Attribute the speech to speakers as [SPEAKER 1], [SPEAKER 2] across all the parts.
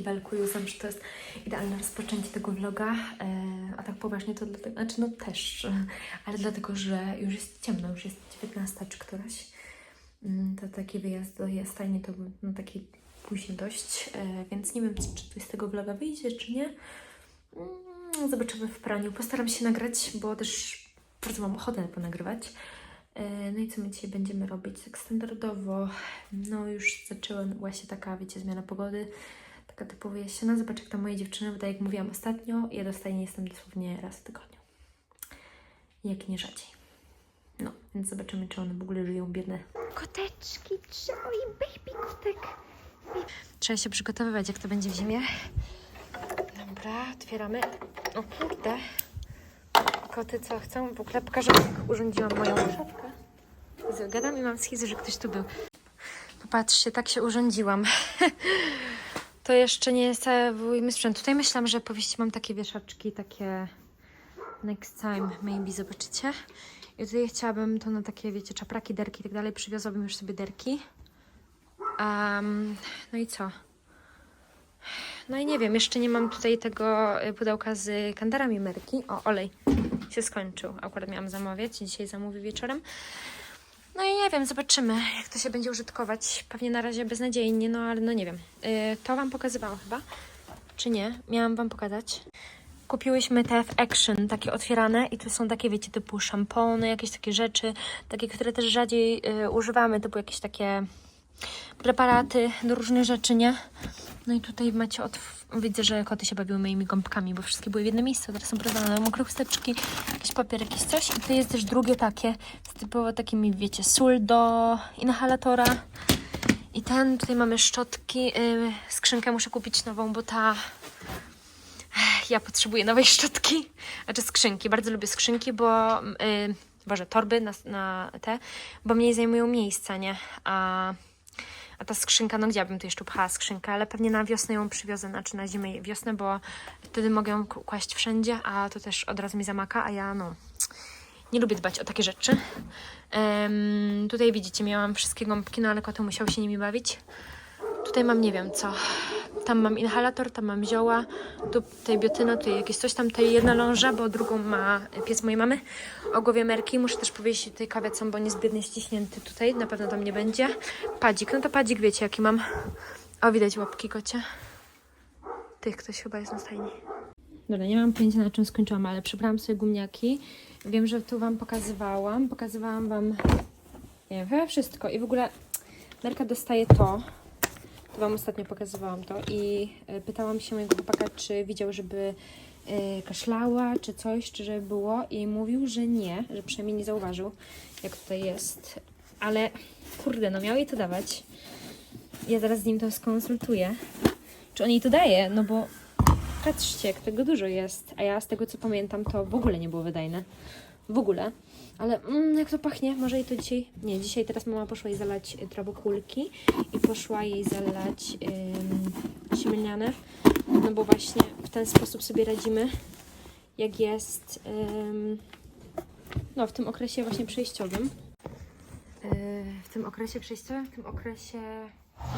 [SPEAKER 1] kibelku i uznam, że to jest idealne rozpoczęcie tego vloga. E, a tak poważnie to dlatego, znaczy no też, ale dlatego, że już jest ciemno, już jest 19 czy któraś. Mm, To taki wyjazd do Jastajni to był no, taki później dość, e, więc nie wiem, czy coś z tego vloga wyjdzie, czy nie. Mm, Zobaczymy w praniu. Postaram się nagrać, bo też bardzo mam ochotę ponagrywać. E, No i co my dzisiaj będziemy robić? Tak standardowo, no już zaczęła właśnie taka, wiecie, zmiana pogody, taka typowo jesienna. Zobacz, jak tam moje dziewczyny, bo tak jak mówiłam ostatnio, ja dostaję jestem dosłownie raz w tygodniu. Jak nie rzadziej. No, więc zobaczymy, czy one w ogóle żyją, biedne. Koteczki, trzy oj, baby kotek. Trzeba się przygotowywać, jak to będzie w zimie. Dobra, otwieramy. O kurde. Koty co chcą? W ogóle pokażę, jak urządziłam moją szafkę. Gadam i mam schizy, że ktoś tu był. Popatrzcie, tak się urządziłam. to jeszcze nie jest mój sprzęt. Tutaj myślałam, że powieści mam takie wieszaczki, takie next time maybe, zobaczycie. I tutaj chciałabym to na takie, wiecie, czapraki, derki i tak dalej. Przywiozłabym już sobie derki. Um, no i co? No i nie wiem, jeszcze nie mam tutaj tego y, pudełka z kandarami Merki. O, olej się skończył. Akurat miałam zamawiać. Dzisiaj zamówię wieczorem. No i nie wiem, zobaczymy, jak to się będzie użytkować. Pewnie na razie beznadziejnie, no ale no nie wiem. Y, to Wam pokazywałam chyba, czy nie? Miałam Wam pokazać. Kupiłyśmy te w Action, takie otwierane i tu są takie, wiecie, typu szampony, jakieś takie rzeczy, takie, które też rzadziej y, używamy, typu jakieś takie preparaty do różnych rzeczy, nie? No i tutaj macie od... Widzę, że koty się bawiły moimi gąbkami, bo wszystkie były w jednym miejscu. Teraz są rozwalone mokre chusteczki, jakiś papier, jakieś coś. I tu jest też drugie takie, z typowo takimi, wiecie, sól do inhalatora. I ten, tutaj mamy szczotki. Yy, skrzynkę muszę kupić nową, bo ta... Ja potrzebuję nowej szczotki. Znaczy skrzynki. Bardzo lubię skrzynki, bo... Yy, Boże, torby na, na te, bo mniej zajmują miejsca, nie? A... A ta skrzynka, no gdzie ja bym tu jeszcze pchała skrzynkę, ale pewnie na wiosnę ją przywiozę, znaczy na zimę i wiosnę, bo wtedy mogę ją kłaść wszędzie, a to też od razu mi zamaka, a ja no nie lubię dbać o takie rzeczy. Em, tutaj widzicie, miałam wszystkie gąbki, no ale koty musiał się nimi bawić. Tutaj mam nie wiem co. Tam mam inhalator, tam mam zioła, tu tutaj biotyna, tutaj jakieś coś tam, tutaj jedna ląża, bo drugą ma pies mojej mamy. O głowie merki. Muszę też powiedzieć tutaj kawiecą, bo nie jest biednie ściśnięty tutaj, na pewno tam nie będzie. Padzik, no to padzik wiecie jaki mam. O, widać łapki kocie. Tych ktoś chyba jest na stajni. Dobra, nie mam pojęcia na czym skończyłam, ale przybrałam sobie gumniaki. Wiem, że tu Wam pokazywałam. Pokazywałam Wam, nie wiem, chyba wszystko. I w ogóle Merka dostaje to. Wam ostatnio pokazywałam to. I e, pytałam się mojego chłopaka, czy widział, żeby e, kaszlała, czy coś, czy żeby było. I mówił, że nie, że przynajmniej nie zauważył, jak tutaj jest. Ale kurde, no miał jej to dawać. Ja zaraz z nim to skonsultuję. Czy on jej to daje? No bo patrzcie, jak tego dużo jest. A ja z tego co pamiętam, to w ogóle nie było wydajne. W ogóle. Ale mm, jak to pachnie? Może jej to dzisiaj... Nie, dzisiaj teraz mama poszła jej zalać y, trawokulki i poszła jej zalać siemieniane. No bo właśnie w ten sposób sobie radzimy, jak jest ym, no w tym okresie właśnie przejściowym. Yy, w tym okresie przejściowym, w tym okresie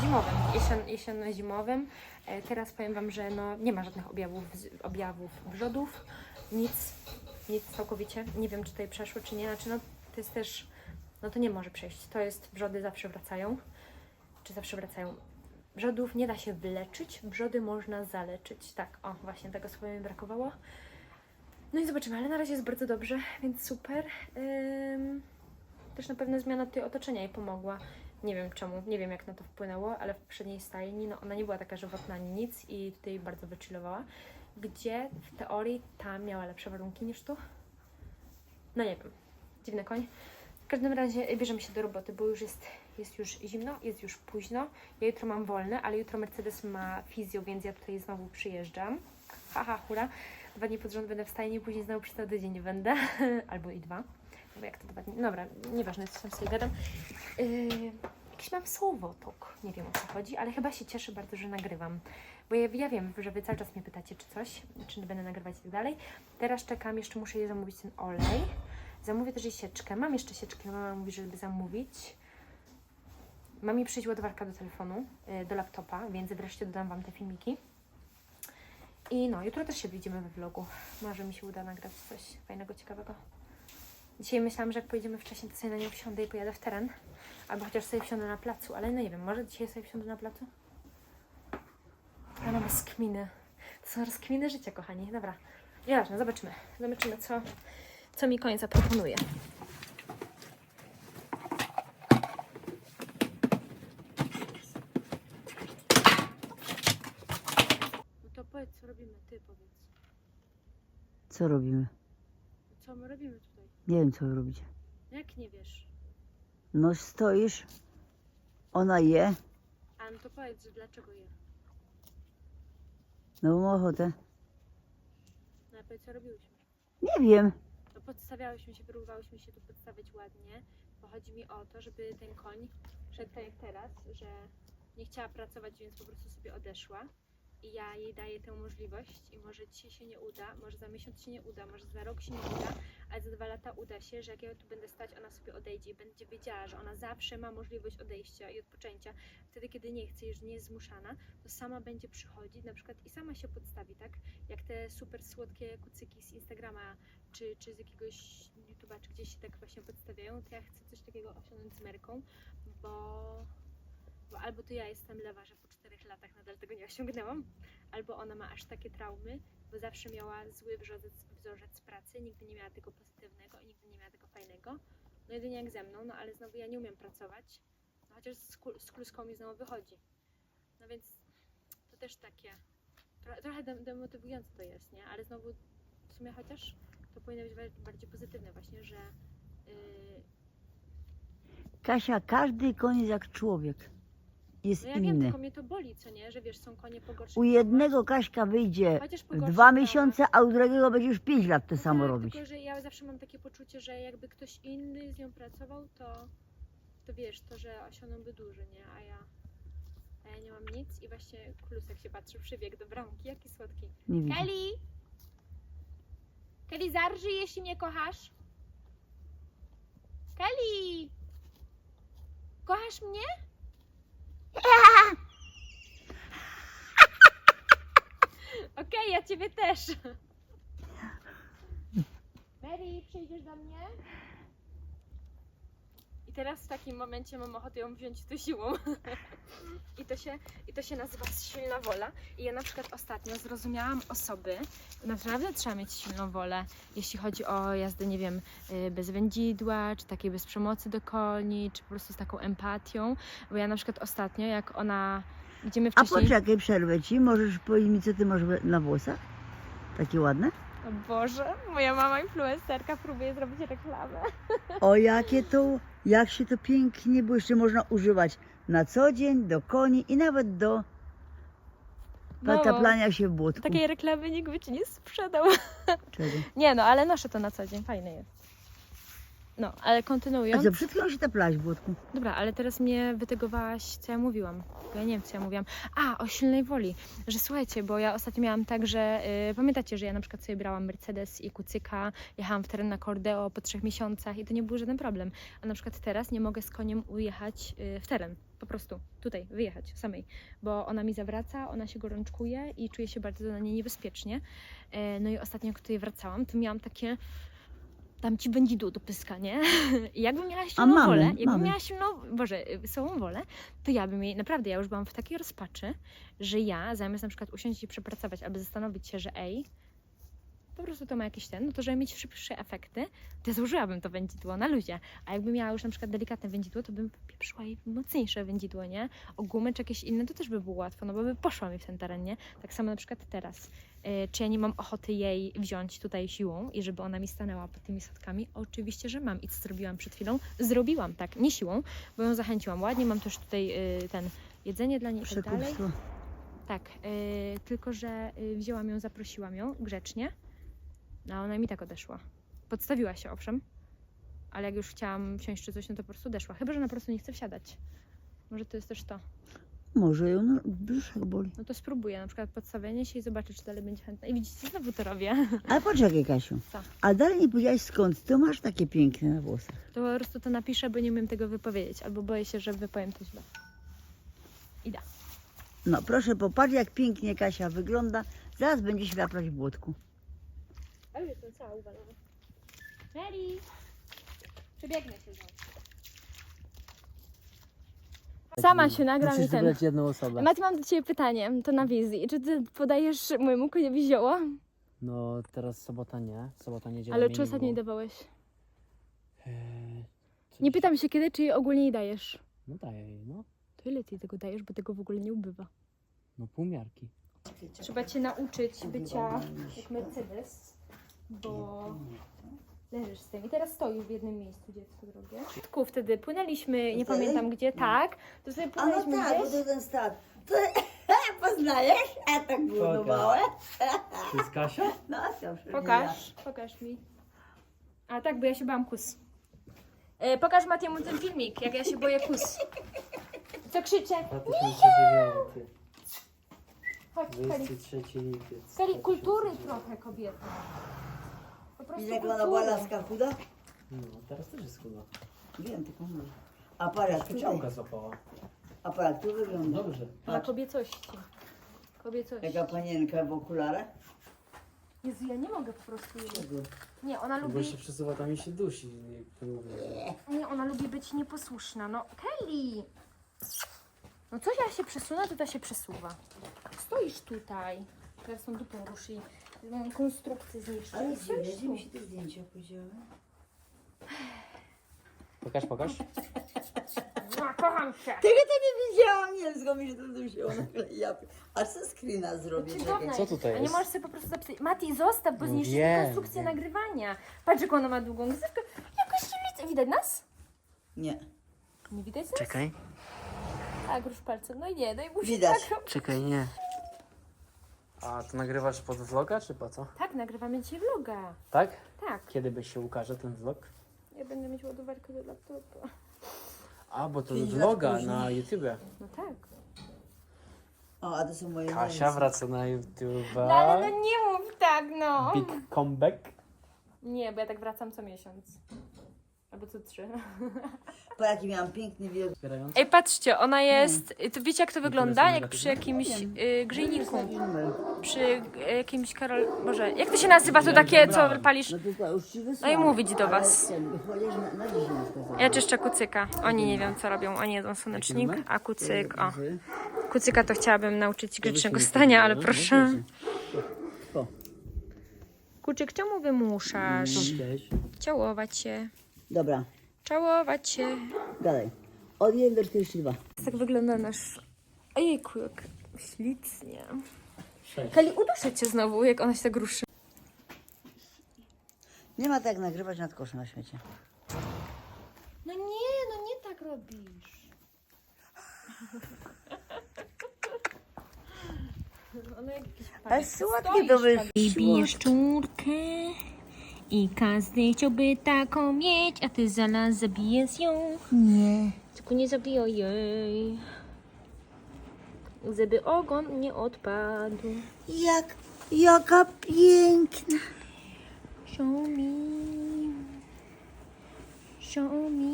[SPEAKER 1] zimowym, jesien, jesienno-zimowym. E, Teraz powiem Wam, że no, nie ma żadnych objawów, objawów wrzodów, nic, nic całkowicie. Nie wiem, czy tutaj przeszło, czy nie. Znaczy, no, to jest też, no to nie może przejść. To jest, wrzody zawsze wracają, czy zawsze wracają. Wrzodów nie da się wyleczyć, wrzody można zaleczyć. Tak, o, właśnie tego słowa mi brakowało. No i zobaczymy, ale na razie jest bardzo dobrze, więc super. Ym, też na pewno zmiana tutaj otoczenia jej pomogła. Nie wiem czemu, nie wiem jak na to wpłynęło, ale w poprzedniej stajni no, ona nie była taka żywotna nic i tutaj bardzo wychillowała. Gdzie w teorii ta miała lepsze warunki niż tu? No nie wiem, dziwny koń. W każdym razie bierzemy się do roboty, bo już jest, jest już zimno, jest już późno. Ja jutro mam wolne, ale jutro Mercedes ma fizjo, więc ja tutaj znowu przyjeżdżam. Haha, hura. Dwa dni pod rząd będę w stajni, później znowu przez cały tydzień nie będę. Albo i dwa. Bo jak to dwa dni? Dobra, nieważne, co tam sobie gadam. Yy, jakiś mam słowotok. Nie wiem o co chodzi, ale chyba się cieszę bardzo, że nagrywam. Bo ja, ja wiem, że Wy cały czas mnie pytacie, czy coś, czy będę nagrywać i tak dalej. Teraz czekam, jeszcze muszę jej zamówić ten olej. Zamówię też jej sieczkę. Mam jeszcze sieczkę, mama mówi, żeby zamówić. Ma mi przyjść ładowarka do telefonu, yy, do laptopa, więc wreszcie dodam Wam te filmiki. I no, jutro też się widzimy we vlogu. Może mi się uda nagrać coś fajnego, ciekawego. Dzisiaj myślałam, że jak pojedziemy wcześniej, to sobie na nią wsiądę i pojadę w teren. Albo chociaż sobie wsiądę na placu, ale no nie wiem, może dzisiaj sobie wsiądę na placu? Ona ma skminy. To są rozkminy życia, kochani. Dobra, nieważne, zobaczymy. Zobaczymy, co, co mi koń zaproponuje. No to powiedz, co robimy, ty powiedz.
[SPEAKER 2] Co robimy?
[SPEAKER 1] Co my robimy tutaj?
[SPEAKER 2] Nie wiem, co wy robicie.
[SPEAKER 1] Jak nie wiesz?
[SPEAKER 2] No stoisz, ona je,
[SPEAKER 1] A no to powiedz, że dlaczego je?
[SPEAKER 2] no bo ma ochotę.
[SPEAKER 1] No a powiedz, co robiłyśmy?
[SPEAKER 2] Nie wiem.
[SPEAKER 1] No podstawiałyśmy się, próbowałyśmy się tu podstawić ładnie, bo chodzi mi o to, żeby ten koń szedł tak jak teraz, że nie chciała pracować, więc po prostu sobie odeszła. I ja jej daję tę możliwość i może dzisiaj się nie uda, może za miesiąc się nie uda, może za rok się nie uda, ale za dwa lata uda się, że jak ja tu będę stać, ona sobie odejdzie i będzie wiedziała, że ona zawsze ma możliwość odejścia i odpoczęcia. Wtedy, kiedy nie chce, już nie jest zmuszana, to sama będzie przychodzić na przykład i sama się podstawi, tak? Jak te super słodkie kucyki z Instagrama czy, czy z jakiegoś YouTube'a, czy gdzieś się tak właśnie podstawiają, to ja chcę coś takiego osiągnąć z Merką, bo, bo albo to ja jestem lewa, że po czterech latach nadal tego nie osiągnęłam, albo ona ma aż takie traumy, bo zawsze miała zły wzorzec, wzorzec pracy, nigdy nie miała tego pozytywnego i nigdy nie miała tego fajnego. No jedynie jak ze mną, no ale znowu ja nie umiem pracować, no chociaż z, kul- z kluską mi znowu wychodzi. No więc to też takie, tro, trochę dem- demotywujące to jest, nie? Ale znowu w sumie chociaż to powinno być bardziej pozytywne właśnie, że yy,
[SPEAKER 2] Kasia, każdy jest jak człowiek. Jest
[SPEAKER 1] no ja wiem,
[SPEAKER 2] inny.
[SPEAKER 1] tylko mnie to boli, co nie? Że wiesz, są konie pogorszone.
[SPEAKER 2] U jednego Kaśka wyjdzie
[SPEAKER 1] Chociaż
[SPEAKER 2] dwa miesiące, a u drugiego będzie już pięć lat to samo
[SPEAKER 1] tak,
[SPEAKER 2] robić.
[SPEAKER 1] Tylko, że ja zawsze mam takie poczucie, że jakby ktoś inny z nią pracował, to, to wiesz, to, że osiągnąłby dużo, nie? A ja, a ja nie mam nic i właśnie klusek się patrzy, przybiegł do bramki, jaki słodki.
[SPEAKER 2] Nie widzę.
[SPEAKER 1] Kelly! Kelly, zarżyj, jeśli mnie kochasz. Kelly! Kochasz mnie? Okej, ja ciebie też. Mary, przyjdziesz do mnie? I teraz w takim momencie mam ochotę ją wziąć tu siłą. I to, się, I to się nazywa silna wola. I ja na przykład ostatnio zrozumiałam osoby, naprawdę trzeba mieć silną wolę, jeśli chodzi o jazdę, nie wiem, y, bez wędzidła, czy takiej bez przemocy do koni, czy po prostu z taką empatią. Bo ja na przykład ostatnio, jak ona, idziemy
[SPEAKER 2] A
[SPEAKER 1] wcześniej...
[SPEAKER 2] poczekaj, przerwę ci. Możesz powiedzieć mi, co ty masz na włosach? Takie ładne?
[SPEAKER 1] Boże, moja mama influencerka próbuje zrobić reklamę.
[SPEAKER 2] O, jakie to, jak się to pięknie, bo jeszcze można używać na co dzień, do koni i nawet do
[SPEAKER 1] No,
[SPEAKER 2] zataplania się w błotku.
[SPEAKER 1] takiej reklamy nikt by ci nie sprzedał.
[SPEAKER 2] Czego?
[SPEAKER 1] Nie no, ale noszę to na co dzień, fajne jest. No, ale
[SPEAKER 2] A
[SPEAKER 1] kontynuując.
[SPEAKER 2] co, przed chwilą się taplałaś w błotku?
[SPEAKER 1] Dobra, ale teraz mnie wytygowałaś, co ja mówiłam. Bo ja nie wiem, co ja mówiłam. A, o silnej woli. Że słuchajcie, bo ja ostatnio miałam tak, że y, pamiętacie, że ja na przykład sobie brałam Mercedes i kucyka, jechałam w teren na Cordeo po trzech miesiącach i to nie był żaden problem. A na przykład teraz nie mogę z koniem ujechać y, w teren. Po prostu tutaj, wyjechać samej, bo ona mi zawraca, ona się gorączkuje i czuję się bardzo na niej niebezpiecznie. E, no i ostatnio, jak tutaj wracałam, to miałam takie dam ci wędzidło do pyska, nie? I jakbym miała silną
[SPEAKER 2] mamy,
[SPEAKER 1] wolę, jakbym
[SPEAKER 2] mamy.
[SPEAKER 1] miała silną, boże, y, słabą wolę, to ja bym jej, naprawdę, ja już byłam w takiej rozpaczy, że ja zamiast na przykład usiąść i przepracować, albo zastanowić się, że ej, po prostu to ma jakiś ten, no to żeby mieć szybsze efekty, to ja złożyłabym to wędzidło na luzie. A jakbym miała już na przykład delikatne wędzidło, to bym pieprzyła jej mocniejsze wędzidło, nie? O gumę czy jakieś inne, to też by było łatwo, no bo by poszła mi w ten teren, nie? Tak samo na przykład teraz. Y, Czy ja nie mam ochoty jej wziąć tutaj siłą i żeby ona mi stanęła pod tymi schodkami? Oczywiście, że mam. I co zrobiłam przed chwilą? Zrobiłam tak, nie siłą, bo ją zachęciłam ładnie. Mam też tutaj y, ten jedzenie dla niej i tak dalej. Tak, y, tylko że wzięłam ją, zaprosiłam ją grzecznie, no a ona mi tak odeszła. Podstawiła się owszem, ale jak już chciałam wsiąść czy coś, no to po prostu odeszła. Chyba, że ona po prostu nie chce wsiadać. Może to jest też to.
[SPEAKER 2] Może ją no, brzuszek boli.
[SPEAKER 1] No to spróbuję na przykład podstawienie się i zobaczę, czy dalej będzie chętna. I widzicie, znowu to robię.
[SPEAKER 2] Ale poczekaj, Kasiu.
[SPEAKER 1] Co?
[SPEAKER 2] A dalej nie powiedziałaś skąd ty masz takie piękne na włosach.
[SPEAKER 1] To po prostu to napiszę, bo nie umiem tego wypowiedzieć, albo boję się, że wypowiem to źle. Ida.
[SPEAKER 2] No proszę popatrz, jak pięknie Kasia wygląda. Zaraz będzie światłość w błotku.
[SPEAKER 1] A już jestem cała uwalona. Mary! Przebiegnę się za. Sama się nagram
[SPEAKER 3] Musisz
[SPEAKER 1] i ten.
[SPEAKER 3] wybrać jedną osobę.
[SPEAKER 1] Mati, mam do Ciebie pytanie, to na wizji. Czy Ty podajesz mojemu koniowi zioła?
[SPEAKER 3] No teraz sobota nie, sobota niedziela
[SPEAKER 1] Ale czy ostatnio dawałeś?
[SPEAKER 3] Eee, coś-
[SPEAKER 1] Nie pytam się kiedy, czy ogólnie nie dajesz.
[SPEAKER 3] No daję jej, no.
[SPEAKER 1] To ile Ty tego dajesz, bo tego w ogóle nie ubywa.
[SPEAKER 3] No półmiarki.
[SPEAKER 1] Trzeba Cię nauczyć bycia jak Mercedes, bo leżysz z tym. I teraz stoisz w jednym miejscu, dziecko drogie. Tylko wtedy płynęliśmy, nie
[SPEAKER 2] Wtedy?
[SPEAKER 1] pamiętam gdzie, tak. To sobie
[SPEAKER 2] A no
[SPEAKER 1] płynęliśmy
[SPEAKER 2] tak, bo
[SPEAKER 1] gdzieś.
[SPEAKER 2] to ten stat. To poznajesz? A tak było małe.
[SPEAKER 3] To jest Kasia?
[SPEAKER 2] No, przecież
[SPEAKER 1] Pokaż, pokaż mi. A tak, bo ja się bałam kus. E, pokaż Matiemu ten filmik, jak ja się boję kus. Co krzyczę?
[SPEAKER 3] 2009.
[SPEAKER 1] Chodź, Kali.
[SPEAKER 3] 23 lipiec.
[SPEAKER 1] Kali, kultury trochę kobieta. Prostu
[SPEAKER 2] Widzisz jak ona była
[SPEAKER 1] kultury.
[SPEAKER 2] laska chuda?
[SPEAKER 3] No, teraz też jest chuda.
[SPEAKER 2] Wiem, tylko mówię. Aparat tutaj.
[SPEAKER 3] Ciąga złapała.
[SPEAKER 2] Aparat tu wygląda.
[SPEAKER 3] Dobrze.
[SPEAKER 1] Na kobiecości. Kobiecości.
[SPEAKER 2] Jaka panienka w okularach.
[SPEAKER 1] Jezu, ja nie mogę po prostu jej. Nie, ona
[SPEAKER 3] Bo
[SPEAKER 1] lubi...
[SPEAKER 3] się przesuwa, tam i się dusi. to mówię.
[SPEAKER 1] Nie, ona lubi być nieposłuszna. No, Kelly! No coś ja się przesunę, to ta się przesuwa. Stoisz tutaj. Teraz tą dupą ruszy i moją konstrukcję zniszczy.
[SPEAKER 2] Ale gdzie mi się te zdjęcia podziały?
[SPEAKER 3] Pokaż, pokaż.
[SPEAKER 1] No, kocham cię!
[SPEAKER 2] Tego to nie widziałam, nie wiem skąd mi się to wzięło. Ja... A co screena zrobię? Czekaj.
[SPEAKER 3] Co tutaj
[SPEAKER 1] A nie
[SPEAKER 3] jest?
[SPEAKER 1] możesz sobie po prostu zapisać. Mati, zostaw, bo
[SPEAKER 3] No
[SPEAKER 1] zniszczysz
[SPEAKER 3] wiem,
[SPEAKER 1] konstrukcję
[SPEAKER 3] wiem.
[SPEAKER 1] nagrywania. Patrz, jak ona ma długą gzywkę. Jakoś się Widać nas?
[SPEAKER 2] Nie.
[SPEAKER 1] Nie widać nas?
[SPEAKER 3] Czekaj.
[SPEAKER 1] Tak, rusz palcem. No i nie, no i musi
[SPEAKER 2] Widać.
[SPEAKER 1] tak robić.
[SPEAKER 3] Czekaj, nie. A to nagrywasz pod vloga, czy po co?
[SPEAKER 1] Tak, nagrywamy dzisiaj vloga.
[SPEAKER 3] Tak?
[SPEAKER 1] Tak.
[SPEAKER 3] Kiedy by się ukaże ten vlog?
[SPEAKER 1] Ja będę mieć ładowarkę do laptopa.
[SPEAKER 3] A, bo to
[SPEAKER 2] Pięć lat
[SPEAKER 3] vloga
[SPEAKER 2] później.
[SPEAKER 3] na YouTubie.
[SPEAKER 1] No tak.
[SPEAKER 2] O, a to są moje
[SPEAKER 3] Kasia
[SPEAKER 2] wąsy.
[SPEAKER 3] wraca na YouTube.
[SPEAKER 1] No ale no nie mów tak, no.
[SPEAKER 3] Big comeback.
[SPEAKER 1] Nie, bo ja tak wracam co miesiąc. Albo co trzy.
[SPEAKER 2] Po jaki miałam piękny widok.
[SPEAKER 1] Ej, patrzcie, ona jest. To wiecie, jak to wygląda? Jak przy jakimś y, grzejniku. Przy y, jakimś Karol. Boże, jak to się nazywa? To takie, co palisz.
[SPEAKER 2] No już ci
[SPEAKER 1] No
[SPEAKER 2] wysłałam.
[SPEAKER 1] i mówić do
[SPEAKER 2] Ale
[SPEAKER 1] was.
[SPEAKER 2] ten, Chociaż na, na dzisiaj nie skazałam.
[SPEAKER 1] Ja czyszczę kucyka. Oni nie wiem, co robią. Oni jedzą słonecznik, a kucyk. O.
[SPEAKER 2] Dobrze.
[SPEAKER 1] Kucyka to chciałabym nauczyć grzecznego stania, ale
[SPEAKER 3] powiedziała,
[SPEAKER 1] proszę.
[SPEAKER 2] O,
[SPEAKER 1] Kuczyk, czemu wymuszasz?
[SPEAKER 3] Cześć.
[SPEAKER 1] Całować się.
[SPEAKER 2] Dobra,
[SPEAKER 1] Całować się.
[SPEAKER 2] dalej. Od 1 do 42.
[SPEAKER 1] Tak wygląda nasz. Ojejku, jak ślicnie.
[SPEAKER 3] Cześć.
[SPEAKER 1] Kali, uduszę cię znowu, jak ona się tak ruszy.
[SPEAKER 2] Nie ma tak nagrywać nad koszem na świecie.
[SPEAKER 1] No nie, no nie tak robisz. Ona jakiś
[SPEAKER 2] Ale słodkie to wyszło.
[SPEAKER 1] Szczurkę i każdy chciałby taką mieć, a ty zaraz zabijesz ją.
[SPEAKER 2] Nie.
[SPEAKER 1] Tylko nie zabiję jej. Żeby ogon nie odpadł.
[SPEAKER 2] Jak, jaka piękna.
[SPEAKER 1] Show me. Show me.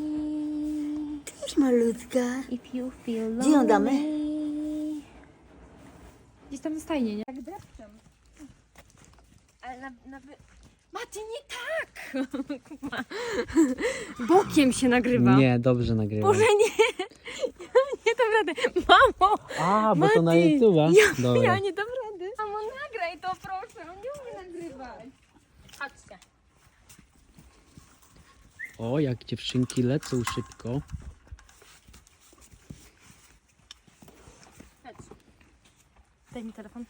[SPEAKER 2] Też malutka.
[SPEAKER 1] If you feel
[SPEAKER 2] Gdzie ją damy?
[SPEAKER 1] lonely. Gdzieś tam stajnie, nie? Tak depczem. Ale na, na wy... Maty, nie tak! Bokiem się nagrywa.
[SPEAKER 3] Nie, dobrze nagrywam.
[SPEAKER 1] Boże, nie! Nie dam rady. Mamo!
[SPEAKER 3] A, bo to na
[SPEAKER 1] Mati,
[SPEAKER 3] YouTube'a?
[SPEAKER 1] Ja,
[SPEAKER 3] Dobra.
[SPEAKER 1] ja nie dam rady. Mamo, nagraj to proszę. Nie umiem nagrywać. Chodźcie.
[SPEAKER 3] O, jak dziewczynki lecą szybko.
[SPEAKER 1] Chodź. Daj mi telefon.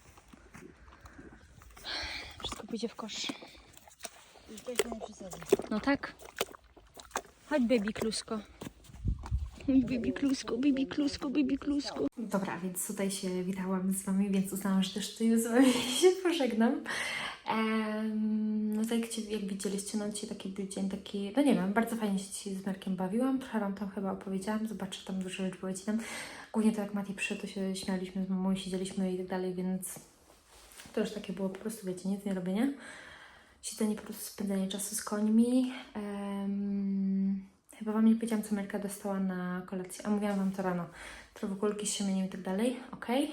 [SPEAKER 1] Wszystko pójdzie w kosz. No tak. Chodź, baby klusko. Baby klusko, baby klusko, baby klusko. Dobra, więc tutaj się witałam z Wami, więc uznałam, że też tutaj z Wami się pożegnam. No tak jak, ci- jak widzieliście, no dzisiaj taki był dzień taki, no nie wiem, bardzo fajnie się dzisiaj z Markiem bawiłam, trochę Wam tam chyba opowiedziałam, zobaczę, tam dużo rzeczy powiedziałam. Głównie to jak Mati przyszedł, to się śmialiśmy z mamą, siedzieliśmy i tak dalej, więc to już takie było po prostu, wiecie, nic nie robienie. Siedzenie, po prostu spędzanie czasu z końmi. Em, chyba Wam nie powiedziałam, co Melka dostała na kolację, a mówiłam Wam to rano. Trochę kulki z siemieniem i tak dalej, okej.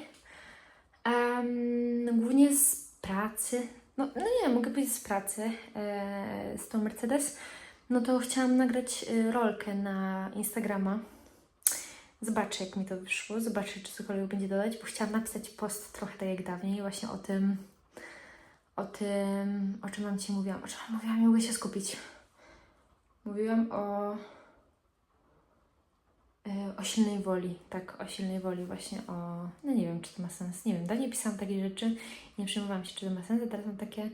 [SPEAKER 1] Em, głównie z pracy, no, no nie, mogę powiedzieć z pracy, e, z tą Mercedes, no to chciałam nagrać e, rolkę na Instagrama. Zobaczę, jak mi to wyszło, zobaczę, czy cokolwiek będzie dodać, bo chciałam napisać post trochę tak jak dawniej, właśnie o tym, o tym, o czym Wam Ci mówiłam. O czym mówiłam? Nie mogę się skupić. Mówiłam o, e, o silnej woli, tak, o silnej woli, właśnie o, no nie wiem, czy to ma sens, nie wiem, dawniej pisałam takie rzeczy, nie przejmowałam się, czy to ma sens, a teraz mam takie,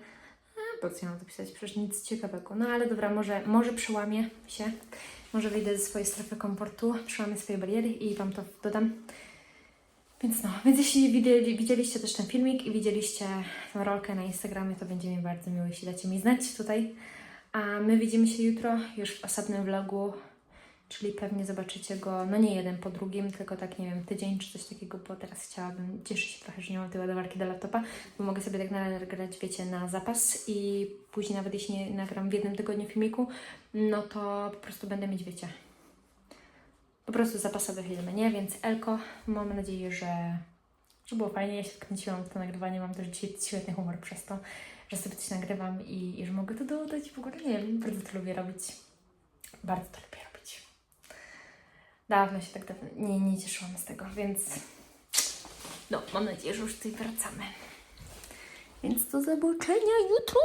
[SPEAKER 1] a po co ja mam to pisać, przecież nic ciekawego. No ale dobra, może, może przełamię się, może wyjdę ze swojej strefy komfortu, przełamię swoje bariery i Wam to dodam. Więc no, więc jeśli widzieli, widzieliście też ten filmik i widzieliście tę rolkę na Instagramie, to będzie mi bardzo miło, jeśli dacie mi znać tutaj. A my widzimy się jutro już w osobnym vlogu, czyli pewnie zobaczycie go, no nie jeden po drugim, tylko tak, nie wiem, tydzień czy coś takiego, bo teraz chciałabym, cieszę się trochę, że nie mam tej ładowarki do laptopa, bo mogę sobie tak nagrać, wiecie, na zapas i później nawet jeśli nie nagram w jednym tygodniu filmiku, no to po prostu będę mieć, wiecie, po prostu zapasowe filmy, nie? Więc Elko, mam nadzieję, że, że było fajnie. Ja się wkręciłam w to nagrywanie, mam też dzisiaj świetny humor przez to, że sobie coś nagrywam i, i że mogę to dodać. W ogóle nie wiem, bardzo to lubię robić. Bardzo to lubię robić. Dawno się tak dawno nie, nie cieszyłam z tego, więc no, mam nadzieję, że już tutaj wracamy. Więc do zobaczenia jutro!